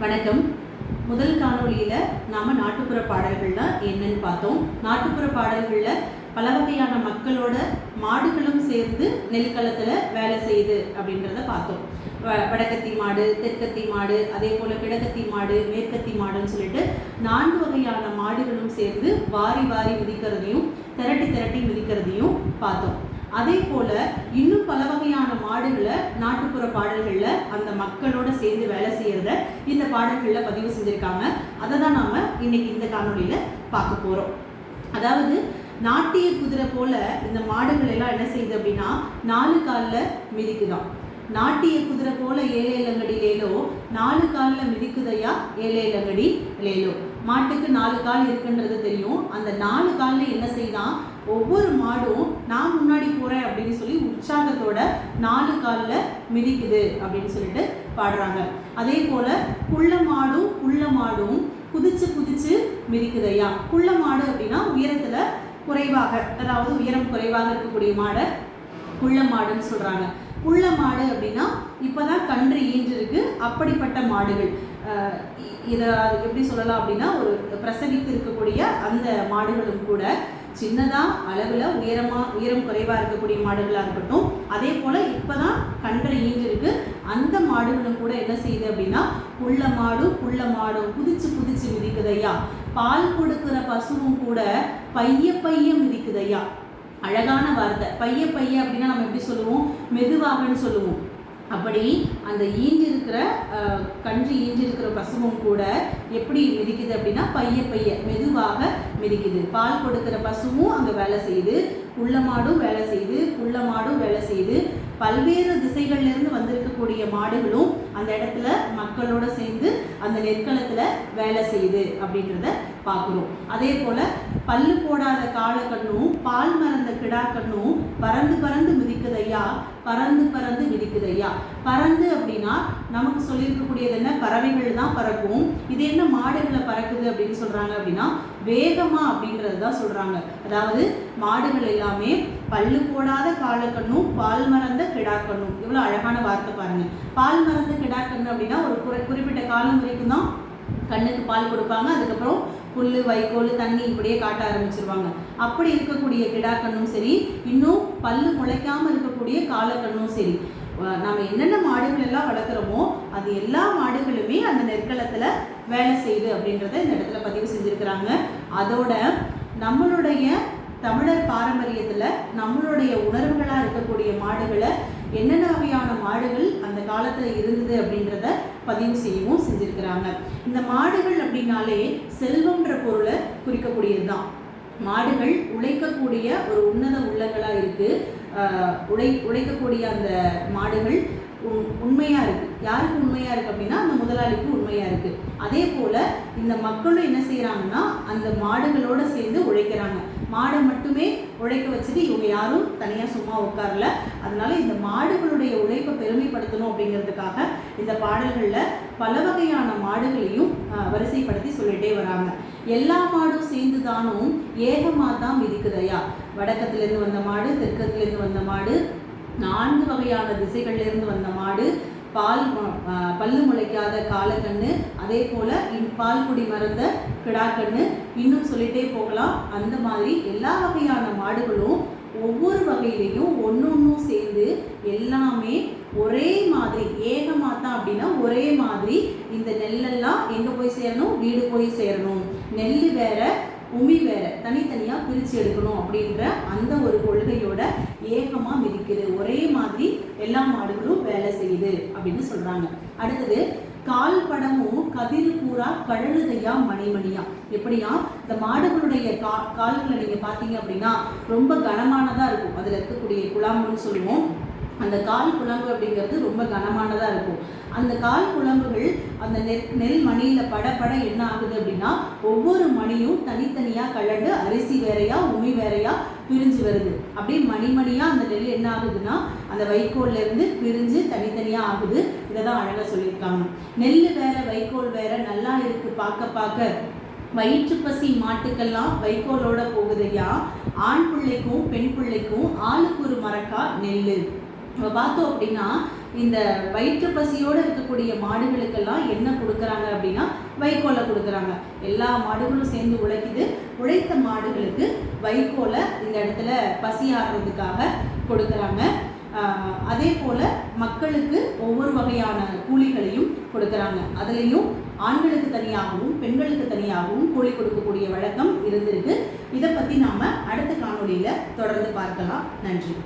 வணக்கம். முதல் காணொளியில் நாம் நாட்டுப்புற பாடல்கள்னால் என்னன்னு பார்த்தோம். நாட்டுப்புற பாடல்களில் பல வகையான மக்களோட மாடுகளும் சேர்ந்து நெல்களத்தில் வேலை செய்யுது அப்படின்றத பார்த்தோம். வ- வடக்கத்தி மாடு தெற்கத்தி மாடு அதே போல் கிழக்கத்தி மாடு மேற்கத்தி மாடுன்னு சொல்லிட்டு நான்கு வகையான மாடுகளும் சேர்ந்து வாரி வாரி மிதிக்கிறதையும் திரட்டி திரட்டி மிதிக்கிறதையும் பார்த்தோம். அதே போல இன்னும் பல வகையான மாடுகளை நாட்டுப்புற பாடல்கள்ல அந்த மக்களோட சேர்ந்து வேலை செய்யறத இந்த பாடல்கள்ல பதிவு செஞ்சிருக்காங்க. அதை தான் நாம இன்னைக்கு இந்த காணொளியில பார்க்க போறோம். அதாவது நாட்டிய குதிரை போல இந்த மாடுகள் எல்லாம் என்ன செய்யுது அப்படின்னா நாலு காலில் மிதிக்குதாம். நாட்டிய குதிரை போல ஏழை இளங்கடி லேலோ நாலு காலில் மிதிக்குதையா ஏழை இளங்கடி லேலோ. மாட்டுக்கு நாலு கால் இருக்குன்றது தெரியும். அந்த நாலு காலில் என்ன செய்தான் ஒவ்வொரு மாடும் நான் முன்னாடி போகிறேன் அப்படின்னு சொல்லி உற்சாகத்தோட நாலு காலில் மிதிக்குது அப்படின்னு சொல்லிட்டு பாடுறாங்க. அதே போல புள்ள மாடும் புள்ள மாடும் குதிச்சு குதிச்சு மிதிக்குது ஐயா. புள்ள மாடு அப்படின்னா உயரத்துல குறைவாக அதாவது உயரம் குறைவாக இருக்கக்கூடிய மாடை புள்ள மாடுன்னு சொல்றாங்க. புள்ள மாடு அப்படின்னா இப்பதான் கன்று ஈன்றிருக்கு அப்படிப்பட்ட மாடுகள். இதை எப்படி சொல்லலாம் அப்படின்னா ஒரு பிரசவித்து இருக்கக்கூடிய அந்த மாடுகளும் கூட சின்னதாக அளவில் உயரமாக உயரம் குறைவாக இருக்கக்கூடிய மாடுகளாக இருக்கட்டும். அதே போல் இப்போ தான் கன்று ஈஞ்சிருக்கு அந்த மாடுகளும் கூட என்ன செய்யுது அப்படின்னா புள்ள மாடும் புள்ள மாடும் குதிச்சு குதிச்சு மிதிக்குதையா. பால் கொடுக்குற பசுவும் கூட பைய பைய மிதிக்குதையா. அழகான வார்த்தை. பைய பைய அப்படின்னா நம்ம எப்படி சொல்லுவோம்? மெதுவாகன்னு சொல்லுவோம். அப்படி அந்த ஈஞ்சிருக்கிற கன்று ஈஞ்சிருக்கிற பசுவும் கூட எப்படி மிதிக்குது அப்படின்னா பைய பைய மெதுவாக மிதிக்குது. பால் கொடுக்கிற பசுவும் அங்கே வேலை செய்யுது. உள்ள மாடும் வேலை செய்யுது. புள்ள மாடும் வேலை செய்யுது. பல்வேறு திசைகள்லேருந்து வந்திருக்கக்கூடிய மாடுகளும் அந்த இடத்துல மக்களோட சேர்ந்து அந்த நெற்களத்தில் வேலை செய்யுது அப்படின்றத பார்க்குறோம். அதே போல் பல்லு போடாத காலக்கண்ணும் பால் மறந்த கிடாக்கண்ணும் பறந்து பறந்து மிதிக்குதையா? பறந்து பறந்து மிதிக்குதையா? பறந்து அப்படின்னா நமக்கு சொல்லியிருக்கக்கூடியது என்ன? பறவைகள் தான் பறக்கும். இது என்ன மாடுகளை பறக்குது அப்படின்னு சொல்கிறாங்க அப்படின்னா வேகமா அப்படின்றது தான் சொல்றாங்க. அதாவது மாடுகள் எல்லாமே பல்லு போடாத காலக்கண்ணும் பால் மறந்த கிடாக்கண்ணும். இவ்வளோ அழகான வார்த்தை பாருங்க. பால் மறந்த கிடாக்கண்ணு அப்படின்னா ஒரு குறி- குறிப்பிட்ட காலம் வரைக்கும் தான் கண்ணுக்கு பால் கொடுப்பாங்க. அதுக்கப்புறம் புல் வைக்கோல் தண்ணி இப்படியே காட்ட ஆரம்பிச்சிருவாங்க. அப்படி இருக்கக்கூடிய கிடாக்கண்ணும் சரி இன்னும் பல்லு முளைக்காம இருக்கக்கூடிய காலக்கண்ணும் சரி. நாம் என்னென்ன மாடுகள் எல்லாம் வளர்க்குறோமோ அது எல்லா மாடுகளுமே அந்த நெற்களத்தில் வேலை செய்யுது அப்படின்றத இந்த இடத்துல பதிவு செஞ்சுருக்கிறாங்க. அதோட நம்மளுடைய தமிழர் பாரம்பரியத்தில் நம்மளுடைய உணர்வுகளாக இருக்கக்கூடிய மாடுகளை என்னென்ன வகையான மாடுகள் அந்த காலத்தில் இருந்தது அப்படின்றத பதிவு செய்யவும் செஞ்சுருக்கிறாங்க. இந்த மாடுகள் அப்படின்னாலே செல்வம்ன்ற பொருளை குறிக்கக்கூடியது தான் மாடுகள் உழைக்கக்கூடிய ஒரு உன்னத உள்ளங்களாக இருக்குது உடை உடைக்கக்கூடிய அந்த மாடுகள் உண்- உண்மையாக இருக்குது யாருக்கு உண்மையாக இருக்குது அப்படின்னா அந்த முதலாளிக்கு உண்மையாக இருக்குது அதே போல் இந்த மக்களும் என்ன செய்கிறாங்கன்னா அந்த மாடுகளோடு சேர்ந்து உழைக்கிறாங்க. மாடை மட்டுமே உழைக்க வச்சுட்டு இவங்க யாரும் தனியாக சும்மா உட்காரல. அதனால இந்த மாடுகளுடைய உழைப்பை பெருமைப்படுத்தணும் அப்படிங்கிறதுக்காக இந்த பாடல்களில் பல வகையான மாடுகளையும் வரிசைப்படுத்தி சொல்லிட்டே வராங்க. எல்லா மாடும் சேர்ந்து தானும் ஏகமாக தான் மிதிக்குதையா? வடக்கத்துலேருந்து வந்த மாடு தெற்கத்துலேருந்து வந்த மாடு நான்கு வகையான திசைகள்லேருந்து வந்த மாடு பால் பல்லு முளைக்காத காலக்கண்ணு அதே போல் இன் பால் குடி மறந்த கிடாக்கண்ணு இன்னும் சொல்லிட்டே போகலாம். அந்த மாதிரி எல்லா வகையான மாடுகளும் ஒவ்வொரு வகையிலையும் ஒன்றொன்றும் சேர்ந்து எல்லாமே ஒரே மாதிரி ஏகமாத்தான் அப்படின்னா ஒரே மாதிரி இந்த நெல்லெல்லாம் எங்கே போய் சேரணும்? வீடு போய் சேரணும். நெல் உமி வேற தனித்தனியாக பிரித்து எடுக்கணும் அப்படின்ற அந்த ஒரு கொள்கையோட ஏகமாக மிதிக்குது. ஒரே மாதிரி எல்லா மாடுகளும் வேலை செய்யுது அப்படின்னு சொல்கிறாங்க அடுத்தது கால் படமும் கதிர் பூரா கழழுதையா மணிமணியா. எப்படியா இந்த மாடுகளுடைய கா கால்களை நீங்கள் பார்த்தீங்க அப்படின்னா ரொம்ப கனமானதாக இருக்கும். அதில் இருக்கக்கூடிய குழாம்புன்னு சொல்லுவோம். அந்த கால் குழம்பு அப்படிங்கிறது ரொம்ப கனமானதாக இருக்கும். அந்த கால் குழம்புகள் அந்த நெல் நெல் மணியில் படப்பட என்ன ஆகுது அப்படின்னா ஒவ்வொரு மணியும் தனித்தனியாக கலண்டு அரிசி வேறையா உமி வேறையா பிரிஞ்சு வருது. அப்படியே மணிமணியாக அந்த நெல் என்ன ஆகுதுன்னா அந்த வைக்கோல்லேருந்து பிரிஞ்சு தனித்தனியாக ஆகுது. இதை தான் அழகாக சொல்லியிருக்காங்க. நெல் வேற வைக்கோல் வேற நல்லா இருக்கு பார்க்க பார்க்க. வயிற்று பசி மாட்டுக்கெல்லாம் வைக்கோலோட போகுதையா? ஆண் பிள்ளைக்கும் பெண் பிள்ளைக்கும் ஆளுக்கு ஒரு மரக்கா நெல் நம்ம பார்த்தோம் அப்படின்னா இந்த வயிற்று பசியோடு இருக்கக்கூடிய மாடுகளுக்கெல்லாம் என்ன கொடுக்குறாங்க அப்படின்னா வைக்கோலை கொடுக்குறாங்க. எல்லா மாடுகளும் சேர்ந்து உழைக்குது. உழைத்த மாடுகளுக்கு வைக்கோலை இந்த இடத்துல பசி ஆடுறதுக்காக கொடுக்குறாங்க. அதே போல் மக்களுக்கு ஒவ்வொரு வகையான கூலிகளையும் கொடுக்குறாங்க. அதுலேயும் ஆண்களுக்கு தனியாகவும் பெண்களுக்கு தனியாகவும் கூலி கொடுக்கக்கூடிய வழக்கம் இருந்திருக்கு. இதை பற்றி நாம் அடுத்த காணொலியில் தொடர்ந்து பார்க்கலாம். நன்றி.